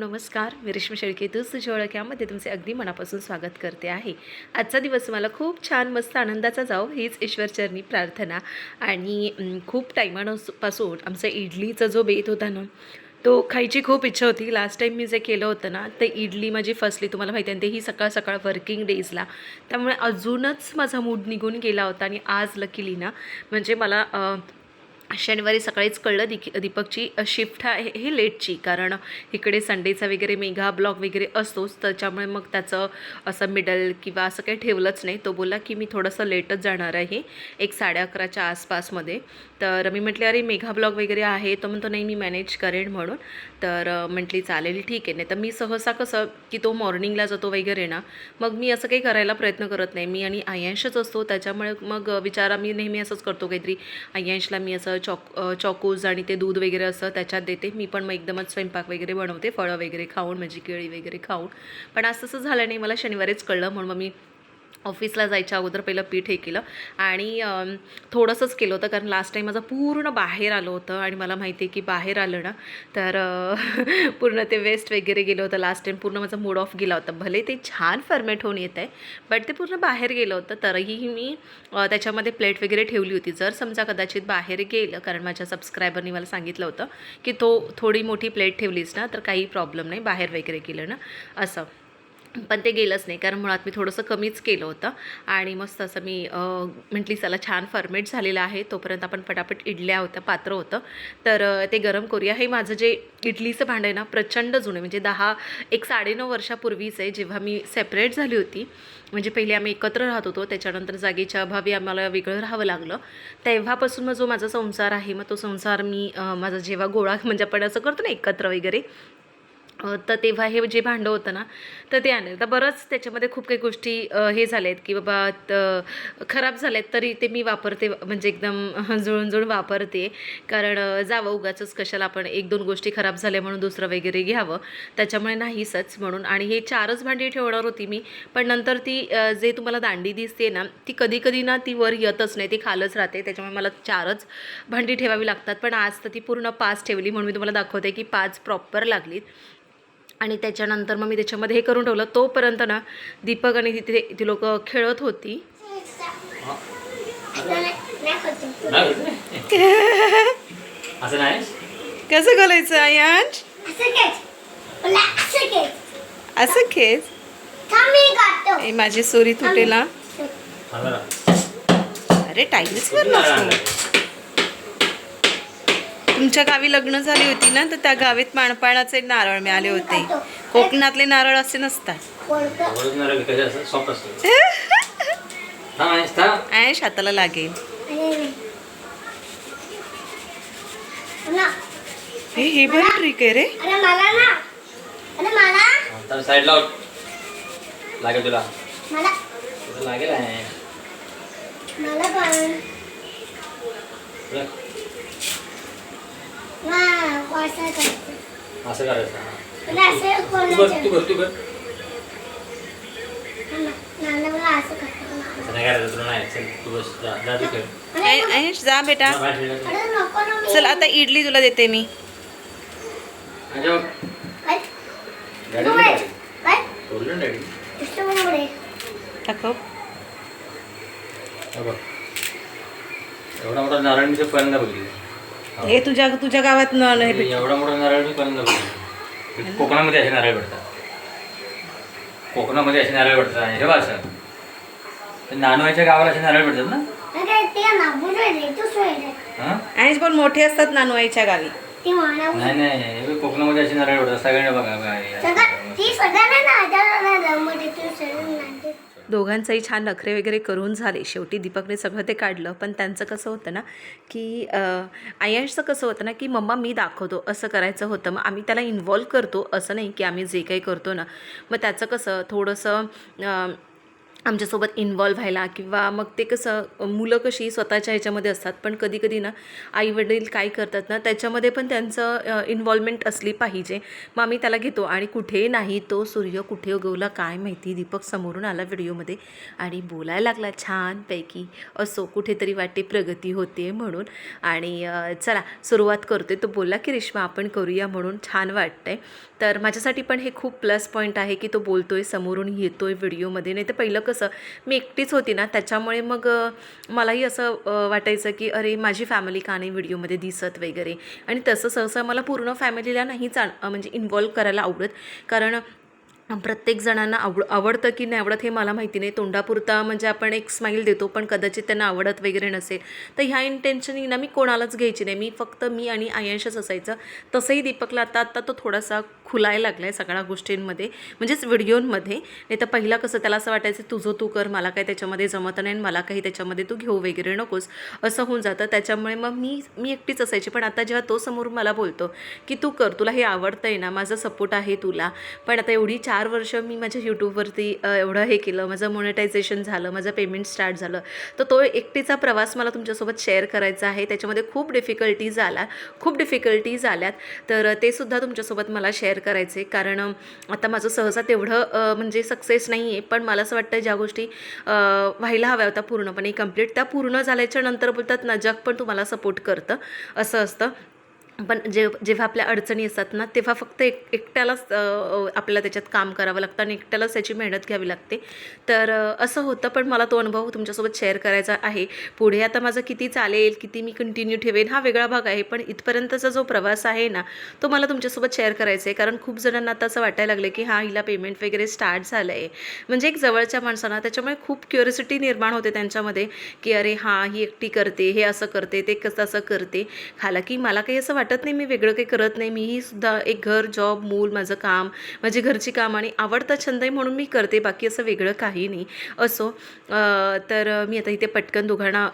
नमस्कार मी रेश्मी शेळके तूच तुझ्या तुमचे अगदी मनापासून स्वागत करते आहे. आजचा दिवस मला खूप छान मस्त आनंदाचा जाओ हीच ईश्वरचरणी प्रार्थना. आणि खूप टायमापासून आमचा इडलीचा जो बेत होता ना तो खायची खूप इच्छा होती. लास्ट टाईम मी जे केलं होतं ना ते इडली माझी फसली तुम्हाला माहिती आहे तेही सकाळ सकाळ वर्किंग डेजला त्यामुळे अजूनच माझा मूड निघून गेला होता आणि आज लकीली ना म्हणजे मला शनिवारी सकाळीच कळलं दिक दीपकची शिफ्ट आहे ही लेटची. कारण इकडे संडेचा वगैरे मेगा ब्लॉग वगैरे असतोच. त्याच्यामुळे मग त्याचं असं मिडल किंवा असं काही ठेवलंच नाही. तो बोलला की मी थोडंसं लेटच जाणार आहे. एक साडे अकराच्या आसपासमध्ये. तर मी म्हटले अरे मेगा ब्लॉग वगैरे आहे. तो म्हणतो नाही मी मॅनेज करेन म्हणून. तर म्हटली चालेल ठीक आहे. नाही तर मी सहसा कसं की तो मॉर्निंगला जातो वगैरे ना मग मी असं काही करायला प्रयत्न करत नाही. मी आणि आयांशच असतो. त्याच्यामुळे मग विचारा मी नेहमी असंच करतो काहीतरी. आयांशला मी असं चॉक चॉकोज आणि ते दूध वगैरे असं त्याच्यात देते. मी पण मग एकदमच स्वयंपाक वगैरे बनवते फळं वगैरे खाऊन म्हणजे केळी वगैरे खाऊन. पण आज तसं झालं नाही मला शनिवारीच कळलं. म्हणून मग मी ऑफिसला जायच्या अगोदर पहिलं पीठ हे केलं आणि थोडंसंच केलं होतं कारण लास्ट टाईम माझं पूर्ण बाहेर आलं होतं आणि मला माहिती आहे की बाहेर आलं ना तर पूर्ण ते वेस्ट वगैरे गेलं होतं लास्ट टाईम पूर्ण माझा मूड ऑफ गेला होता. भले ते छान फर्मेट होऊन येत आहे बट ते पूर्ण बाहेर गेलं होतं. तरीही मी त्याच्यामध्ये प्लेट वगैरे ठेवली होती. जर समजा कदाचित बाहेर गेलं कारण माझ्या सबस्क्रायबरनी मला सांगितलं होतं की तो थोडी मोठी प्लेट ठेवलीस ना तर काही प्रॉब्लेम नाही. बाहेर वगैरे गेलं ना असं. पण ते गेलंच नाही कारण मुळात मी थोडंसं कमीच केलं होतं. आणि मस्त असं मी म्हटली चला छान फर्मेट झालेलं आहे तोपर्यंत आपण पटापट इडल्या होत्या पात्र होतं. तर ते गरम करूया. हे माझं जे इडलीचं भांडं आहे ना प्रचंड जुनं म्हणजे दहा एक साडेनऊ वर्षापूर्वीच आहे जेव्हा मी सेपरेट झाली होती. म्हणजे पहिले आम्ही एकत्र राहत होतो त्याच्यानंतर जागेच्या अभावी आम्हाला वेगळं राहावं लागलं. तेव्हापासून मग जो माझा संसार आहे मग तो संसार मी माझा जेव्हा गोळा म्हणजे आपण असं करतो ना एकत्र वगैरे तर तेव्हा हे जे भांडं होतं ना तर ते आणलं. तर बरंच त्याच्यामध्ये खूप काही गोष्टी हे झाल्या आहेत की बाबा खराब झाल्या आहेत तरी ते मी वापरते म्हणजे एकदम जुळून जुळून वापरते. कारण जावं उगाचंच कशाला आपण एक दोन गोष्टी खराब झाल्या म्हणून दुसरं वगैरे घ्यावं. त्याच्यामुळे नाहीसच म्हणून. आणि हे चारच भांडी ठेवणार होती मी पण नंतर ती जे तुम्हाला दांडी दिसते ना ती कधी कधी ना ती वर येतच नाही ती खालच राहते. त्याच्यामुळे मला चारच भांडी ठेवावी लागतात. पण आज तर ती पूर्ण पाच ठेवली म्हणून मी तुम्हाला दाखवते की पाच प्रॉपर लागलीत. आणि त्याच्यानंतर मग मी त्याच्यामध्ये हे करून ठेवलं. तोपर्यंत ना दीपक आणि तिथे ती लोक खेळत होती. कसं घालायचं आयांश असं खेच. ए, माझी सोरी तुटेला. अरे टाईल्सवर नसतो. तुमच्या गावी लग्न झाली होती ना तर त्या गावीत माणपाळाचे नारळ मिळाले होते. कोकणातले नारळ असे नसतात. आयश हाताला लागेल. हे हे बरं ट्रिक आहे रे. अरे मला ना. अरे मला. तर साईड लाव. लागेल तुला. लागेल आहे मला पण तुला वा- वासा करायचं. असं करायचं. तू कर कर कर जा बेटा. चल आता इडली तुला देते मी? दाखव. हे एवढा मोठा नारळ मी ते पहिल्यांदा बघितलं. हे. तुझ्या तुझ्या गावात न एवढा मोठा नारळ मी बघितलं कोकणामध्ये असे नारळ भेटतात. कोकणामध्ये असे नारळ भेटतात. हे बघ असं. ते नानवायच्या गावाला असे नारळ भेटतात ना? अरे ते नागपूर. हां? आयश पण मोठे असतात नानवाईच्या गावी. ती नाही नाही हे बघ, कोकणामध्ये असे नारळ भेटतात. सगळ्यांना बघा बघा हे सगळं- असं. ती सगळ्यांना ना आजाराला जमते, तू सगळं नाही. दोघांचंही छान नखरे वगैरे करून झाले. शेवटी दीपकने सगळं ते काढलं. पण त्यांचं कसं होतं ना की अं, आयांशचं कसं होतं ना की मम्मा मी दाखवतो असं करायचं होतं. मग आम्ही त्याला इन्व्हॉल्व करतो. असं नाही की आम्ही जे काही करतो ना. मग त्याचं कसं थोडंसं आमच्यासोबत इन्वॉल्व्ह व्हायला किंवा मग ते कसं मुलं कशी स्वतःच्या ह्याच्यामध्ये असतात पण कधी कधी ना आईवडील काय करतात ना त्याच्यामध्ये पण त्यांचं इन्व्हॉल्वमेंट असली पाहिजे. मग आम्ही त्याला घेतो आणि कुठे नाही तो सूर्य कुठे उगवला काय माहिती दीपक समोरून आला व्हिडिओमध्ये आणि बोलायला लागला छानपैकी असो कुठेतरी वाटते प्रगती होते म्हणून. आणि चला सुरुवात करते तो बोलला की रेश्मा आपण करूया म्हणून छान वाटतंय. तर माझ्यासाठी पण हे खूप प्लस पॉईंट आहे की तो बोलतोय समोरून येतोय व्हिडिओमध्ये. नाही तर पहिलं कसं मी एकटीच होती ना त्याच्यामुळे मग मलाही असं वाटायचं की अरे माझी फॅमिली का नाही व्हिडिओमध्ये दिसत वगैरे. आणि तसं सहसा मला पूर्ण फॅमिलीला नाही चा म्हणजे इन्वॉल्व करायला आवडत. कारण प्रत्येक जणांना आवड आवडतं की नाही आवडत हे मला माहिती नाही. तोंडापुरता म्हणजे आपण एक स्माईल देतो पण कदाचित त्यांना आवडत वगैरे नसेल. तर ह्या इंटेन्शनी ना मी कोणालाच घ्यायची नाही. मी फक्त मी आणि आयांशच असायचं. तसंही दीपकला आता आत्ता तो थोडासा खुलायला लागला आहे सगळ्या गोष्टींमध्ये म्हणजेच व्हिडिओंमध्ये. नाही तर पहिला कसं त्याला असं वाटायचं तुझं तू कर मला काय त्याच्यामध्ये जमत नाही आणि मला काही त्याच्यामध्ये तू घेऊ वगैरे नकोस. असं होऊन जातं. त्याच्यामुळे मग मी मी एकटीच असायची. पण आता जेव्हा तो समोर मला बोलतो की तू कर तुला हे आवडतं आहे ना माझा सपोर्ट आहे तुला. पण आता एवढी चार चार वर्ष मी माझ्या यूट्यूबवरती एवढं हे केलं माझं मोनेटायझेशन झालं माझं पेमेंट स्टार्ट झालं. तर तो एकटीचा प्रवास मला तुमच्यासोबत शेअर करायचा आहे. त्याच्यामध्ये खूप डिफिकल्टीज आल्या खूप डिफिकल्टीज आल्यात. तर ते सुद्धा तुमच्यासोबत मला शेअर करायचे. कारण आता माझं सहसा तेवढं म्हणजे सक्सेस नाही आहे पण मला असं वाटतं ज्या गोष्टी व्हायला हव्या होत्या पूर्णपणे कंप्लीट त्या पूर्ण झाल्याच्यानंतर बोलतात ना जग पण तुम्हाला सपोर्ट करतं. असं असतं. पण जे जेव्हा आपल्या अडचणी असतात ना तेव्हा फक्त एक एकट्यालाच आपल्याला त्याच्यात काम करावं लागतं आणि एकट्यालाच त्याची मेहनत घ्यावी लागते. तर असं होतं पण मला तो अनुभव तुमच्यासोबत शेअर करायचा आहे. पुढे आता माझं किती चालेल किती मी कंटिन्यू ठेवेन हा वेगळा भाग आहे पण इथपर्यंतचा जो प्रवास आहे ना तो मला तुमच्यासोबत शेअर करायचा आहे. कारण खूप जणांना आता असं वाटायला लागलं की हां हिला पेमेंट वगैरे स्टार्ट झालं आहे म्हणजे एक जवळच्या माणसांना त्याच्यामुळे खूप क्युरिसिटी निर्माण होते त्यांच्यामध्ये की अरे हां ही एकटी करते हे असं करते ते कसं असं करते. हालाकी मला काही असं वाटतं नाही मी वेगळं काही करत नाही. मीही सुद्धा एक घर जॉब मूल माझं काम माझी घरची काम आणि आवडता छंद आहे म्हणून मी करते बाकी असं वेगळं काही नाही. असो तर मी आता इथे पटकन दोघांना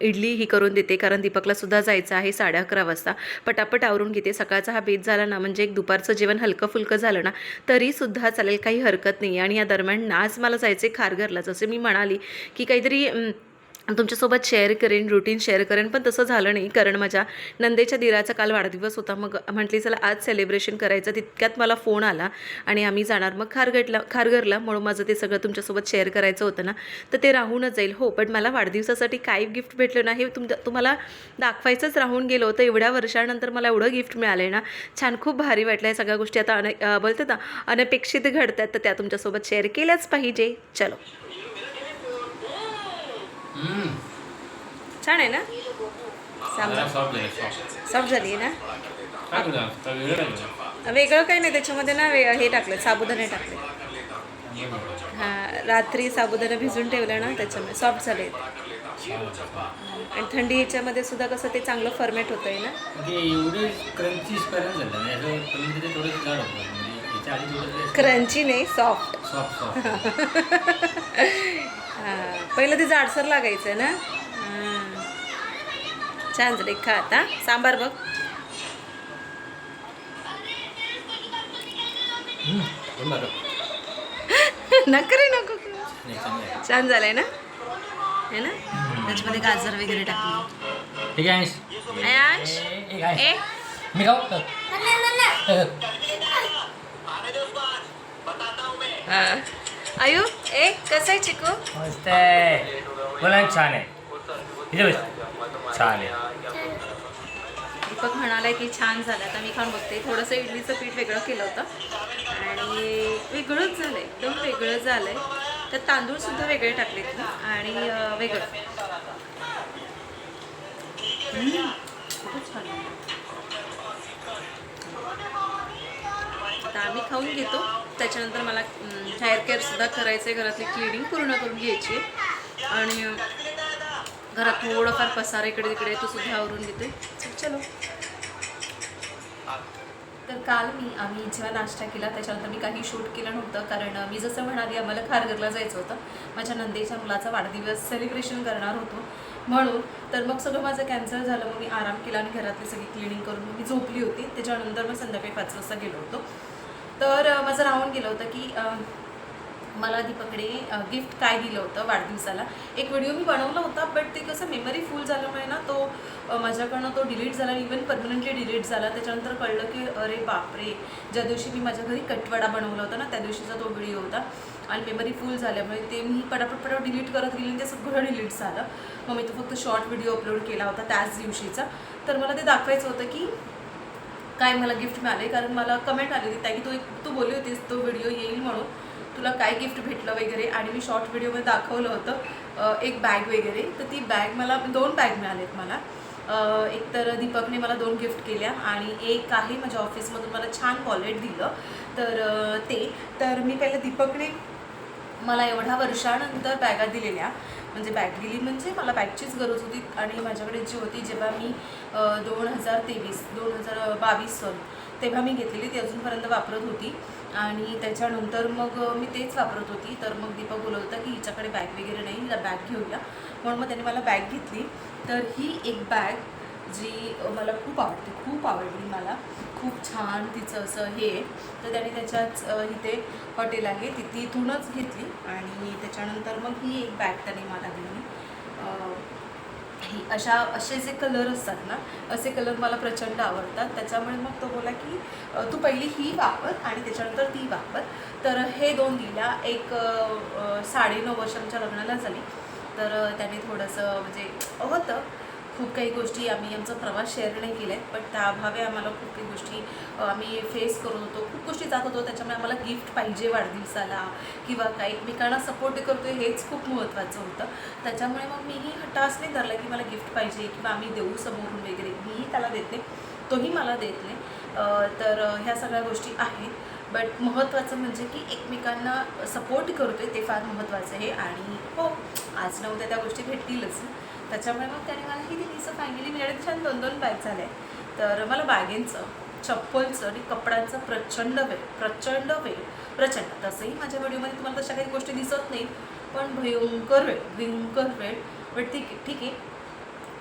इडली ही करून देते कारण दीपकला सुद्धा जायचं आहे साडे अकरा वाजता. पटापट आवरून घेते सकाळचा हा बेत झाला ना म्हणजे एक दुपारचं जेवण हलकं फुलकं झालं ना तरीसुद्धा चालेल काही हरकत नाही. आणि या दरम्यान आज मला जायचे खारघरला. जसे मी म्हणाली की काहीतरी तुमच्यासोबत शेअर करेन रुटीन शेअर करेन पण तसं झालं नाही. कारण माझ्या नंदेच्या दिराचा काल वाढदिवस होता. मग म्हटली चला आज सेलिब्रेशन करायचं. तितक्यात मला फोन आला आणि आम्ही जाणार. मग खारगडला खारघरला म्हणून माझं ते सगळं तुमच्यासोबत शेअर करायचं होतं ना. तर ते राहूनच जाईल. हो पण मला वाढदिवसासाठी काय गिफ्ट भेटलं ना हे तुम तुम्हाला दाखवायचंच राहून गेलं होतं. एवढ्या वर्षानंतर मला एवढं गिफ्ट मिळालं आहे ना. छान खूप भारी वाटलं आहे सगळ्या गोष्टी आता अन बोलतात ना अनपेक्षित घडतात. तर त्या तुमच्यासोबत शेअर केल्याच पाहिजे. चलो. छान आहे ना? सॉफ्ट झाली आहे ना. वेगळं काही नाही त्याच्यामध्ये ना वे हे टाकलं साबुदाणे टाकले. हां रात्री साबुदाणा भिजून ठेवलं ना त्याच्यामुळे सॉफ्ट झाले आणि थंडी ह्याच्यामध्ये सुद्धा कसं ते चांगलं फर्मेट होतं आहे ना क्रंची नाही सॉफ्ट पहिलं ते जाडसर लागायचं ना. छान झाले खा आता. सांबार बघ. नको रे नको. छान झालंय ना? है ना? त्याच्यामध्ये गाजर वगैरे टाकली. ठीक आहे अंश. आयांश ए, मी खाऊ. हा. आयु ए कसं आहे चिकू? मस्त आहे. बोला ना, छान आहे. इथे बस. छान आहे. दीपक म्हणालाय की छान झालं. आता मी खाऊन बघते. थोडंसं इडलीचं पीठ वेगळं केलं होतं. आणि वेगळंच झालं एकदम वेगळं झालं आहे त्यात तांदूळ सुद्धा वेगळे टाकलेत आणि अं, वेगळं. हम्म, खूपच छान आहे. आता आम्ही खाऊन घेतो. त्याच्यानंतर मला हेअर केअरसुद्धा करायचं आहे घरातली क्लिनिंग पूर्ण करून घ्यायची. आणि घरात थोडंफार पसारा इकडे तिकडे तो सुद्धा आवरून घेते. चलो तर काल मी आम्ही जेव्हा नाश्ता केला त्याच्यानंतर मी काही शूट केलं नव्हतं. कारण मी जसं म्हणाली आम्हाला खारघरला जायचं होतं. माझ्या नंदेच्या मुलाचा वाढदिवस सेलिब्रेशन करणार होतो. म्हणून तर मग सगळं माझं कॅन्सल झालं. मग मी आराम केला आणि घरातली सगळी क्लिनिंग करून मग मी झोपली होती. त्याच्यानंतर मग संध्याकाळी पाच वाजता गेलो होतो. तर माझं राहून गेलं होतं की मला दीपकडे गिफ्ट काय दिलं होतं वाढदिवसाला. एक व्हिडिओ मी बनवला होता बट ते कसं मेमरी फुल झाल्यामुळे ना तो माझ्याकडनं तो डिलीट झाला इवन परमनंटली डिलीट झाला. त्याच्यानंतर कळलं की अरे बापरे ज्या दिवशी मी माझ्या घरी कटवडा बनवला होता ना त्या दिवशीचा तो व्हिडिओ होता. आणि मेमरी फुल झाल्यामुळे ते मी पटापट पटापट डिलीट करत गेली ते सगळं डिलीट झालं. मग मी तो फक्त शॉर्ट व्हिडिओ अपलोड केला होता त्याच दिवशीचा. तर मला ते दाखवायचं होतं की काय मला गिफ्ट मिळाले कारण मला कमेंट आली होती. ताई तू एक तू बोलली होतीस तो व्हिडिओ येईल म्हणून. तुला काय गिफ्ट भेटलं वगैरे? आणि मी शॉर्ट व्हिडिओमध्ये दाखवलं होतं एक बॅग वगैरे. तर ती बॅग मला दोन बॅग मिळालेत मला. एक तर दीपकने मला दोन गिफ्ट केल्या आणि एक आहे माझ्या ऑफिसमधून मला छान वॉलेट दिलं. तर ते. तर मी पहिलं दीपकने मला एवढ्या वर्षानंतर बॅगा दिलेल्या. म्हणजे बॅग दिली म्हणजे मला बॅगचीच गरज होती आणि माझ्याकडे जी होती जेव्हा मी दोन हजार तेवीस दोन हजार बावीस सन तेव्हा मी घेतलेली ती अजूनपर्यंत वापरत होती. आणि त्याच्यानंतर मग मी तेच वापरत होती. तर मग दीपक बोलत होता की हिच्याकडे बॅग वगैरे नाही हिला बॅग घेऊया. म्हणून मग त्याने मला बॅग घेतली. तर ही एक बॅग जी मला खूप आवडते खूप आवडली मला. खूप छान तिचं असं हे आहे. तर त्याने त्याच्याच इथे हॉटेल आहे. ती तिथूनच घेतली आणि त्याच्यानंतर मग ही एक बॅग त्याने मला दिली. ही अशा असे जे कलर असतात ना असे कलर मला प्रचंड आवडतात. त्याच्यामुळे मग तो बोला की तू पहिली ही वापर आणि त्याच्यानंतर ती वापर. तर हे दोन दिल्या. एक साडे नऊ साडेनऊ वर्ष आमच्या लग्नाला झाली. तर त्याने थोडंसं म्हणजे होतं. खूप काही गोष्टी आम्ही आमचा प्रवास शेअर नाही केला आहे पण त्या अभावे आम्हाला खूप काही गोष्टी आम्ही फेस करत होतो. खूप गोष्टी जात होतो. त्याच्यामुळे आम्हाला गिफ्ट पाहिजे वाढदिवसाला किंवा काही. एकमेकांना सपोर्ट करतो हेच खूप महत्त्वाचं होतं. त्याच्यामुळे मग मीही हट्टास नाही धरला की मला गिफ्ट पाहिजे किंवा आम्ही देऊ समोरून वगैरे. मीही त्याला देते तोही मला देत नाही. तर ह्या सगळ्या गोष्टी आहेत. बट महत्त्वाचं म्हणजे की एकमेकांना सपोर्ट करतोय ते फार महत्त्वाचं आहे. आणि हो आज नव्हत्या त्या गोष्टी भेटतीलच. त्याच्यामुळे मग त्याने मला ही दिली सो फायनली माझ्याकडे छान दोन दोन बॅग झाल्या तर मला बॅगेंचं चप्पलचं आणि कपड्यांचं प्रचंड वेळ प्रचंड वेळ प्रचंड. तसंही माझ्या व्हिडिओमध्ये तुम्हाला तशा काही गोष्टी दिसत नाही पण भयंकर वेळ भयंकर वेळ. बट ठीक आहे ठीक आहे.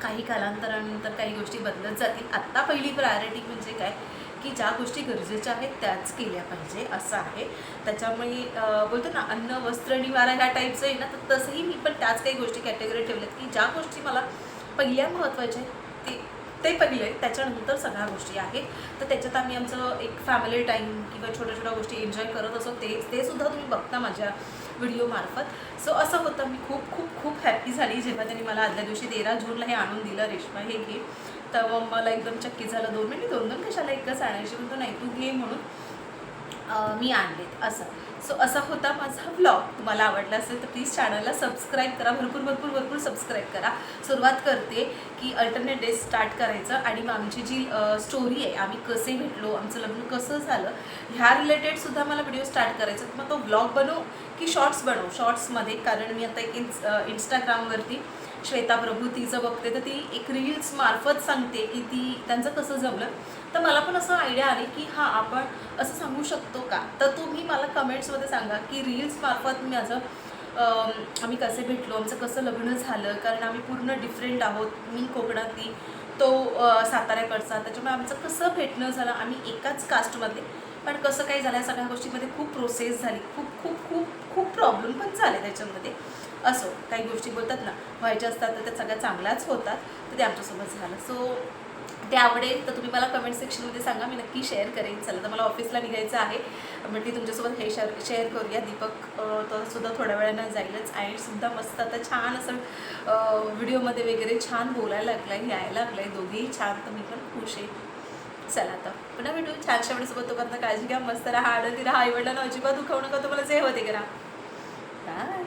काही कालांतरानंतर काही गोष्टी बदलत जातील. आत्ता पहिली प्रायोरिटी म्हणजे काय? की ज्या गोष्टी गरजेच्या आहेत त्याच केल्या पाहिजे असं आहे. त्याच्यामुळे बोलतो ना अन्न वस्त्र निवारा ह्या टाईपचं आहे ना तर तसंही मी पण त्याच काही गोष्टी कॅटेगरी ठेवल्यात की ज्या गोष्टी मला पहिल्या महत्त्वाच्या ते ते पहिले आहे. त्याच्यानंतर सगळ्या गोष्टी आहेत. तर त्याच्यात आम्ही आमचं एक फॅमिली टाईम किंवा छोट्या छोट्या गोष्टी एन्जॉय करत असो ते ते सुद्धा तुम्ही बघता माझ्या व्हिडिओमार्फत सो असं होतं. मी खूप खूप खूप हॅप्पी झाली. जेव्हा त्यांनी मला आदल्या दिवशी तेरा जूनला हे आणून दिलं रेश्मा हे घे. तेव्हा मला एकदम चक्की झालं. दोन मिनिट दोन दोन कशाला एकच आणायची? म्हणतो नाही तू घे म्हणून मी आणलेत. असं. सो असा होता माझा ब्लॉग तुम्हाला आवडला असेल तर प्लीज चॅनलला सबस्क्राईब करा. भरपूर भरपूर भरपूर सबस्क्राईब करा. सुरुवात करते की अल्टरनेट डेज स्टार्ट करायचं आणि मग आमची जी स्टोरी आहे आम्ही कसे भेटलो आमचं लग्न कसं झालं ह्या रिलेटेडसुद्धा मला व्हिडिओ स्टार्ट करायचा तर मग तो ब्लॉग बनवू की शॉर्ट्स बनवू? शॉर्ट्समध्ये कारण मी आता एक इन्स इंस्टाग्रामवरती श्वेता प्रभू तिचं बघते तर ती एक रील्स मार्फत सांगते की ती त्यांचं कसं जमलं. तर मला पण असं आयडिया आली की हां आपण असं सांगू शकतो का? तर तुम्ही मला कमेंट्समध्ये सांगा की रील्स मार्फत माझं आम्ही कसे भेटलो? आमचं कसं लग्न झालं? कारण आम्ही पूर्ण डिफरंट आहोत. मी कोकणातली तो साताऱ्याकडचा. त्याच्यामुळे आमचं कसं भेटणं झालं? आम्ही एकाच कास्टमध्ये पण कसं काय झालं सगळ्या गोष्टीमध्ये खूप प्रोसेस झाली. खूप खूप खूप खूप प्रॉब्लेम पण झाले त्याच्यामध्ये. असो काही गोष्टी बोलतात ना व्हायच्या असतात तर त्या सगळ्या चांगल्याच होतात तर ते आमच्यासोबत झालं. सो ते आवडेल तर तुम्ही मला कमेंट सेक्शनमध्ये सांगा मी नक्की शेअर करेन. चला तर मला ऑफिसला निघायचं आहे. म्हटली तुमच्यासोबत हे शेअर शेअर करूया. दीपक तो सुद्धा थोड्या वेळानं जाईलच. आणि सुद्धा मस्त आता छान असं व्हिडिओमध्ये वगैरे छान बोलायला लागलं आहे यायला लागलं आहे दोघेही छान तर मी पण खुश आहे. चला आता. पुन्हा भेटू. छानशा वेळेसोबत तोपर्यंत काळजी घ्या. मस्त राहा आडली राहा. आईवडिलांना अजिबात दुखवू नका. तुम्हाला जे होते करा. बाय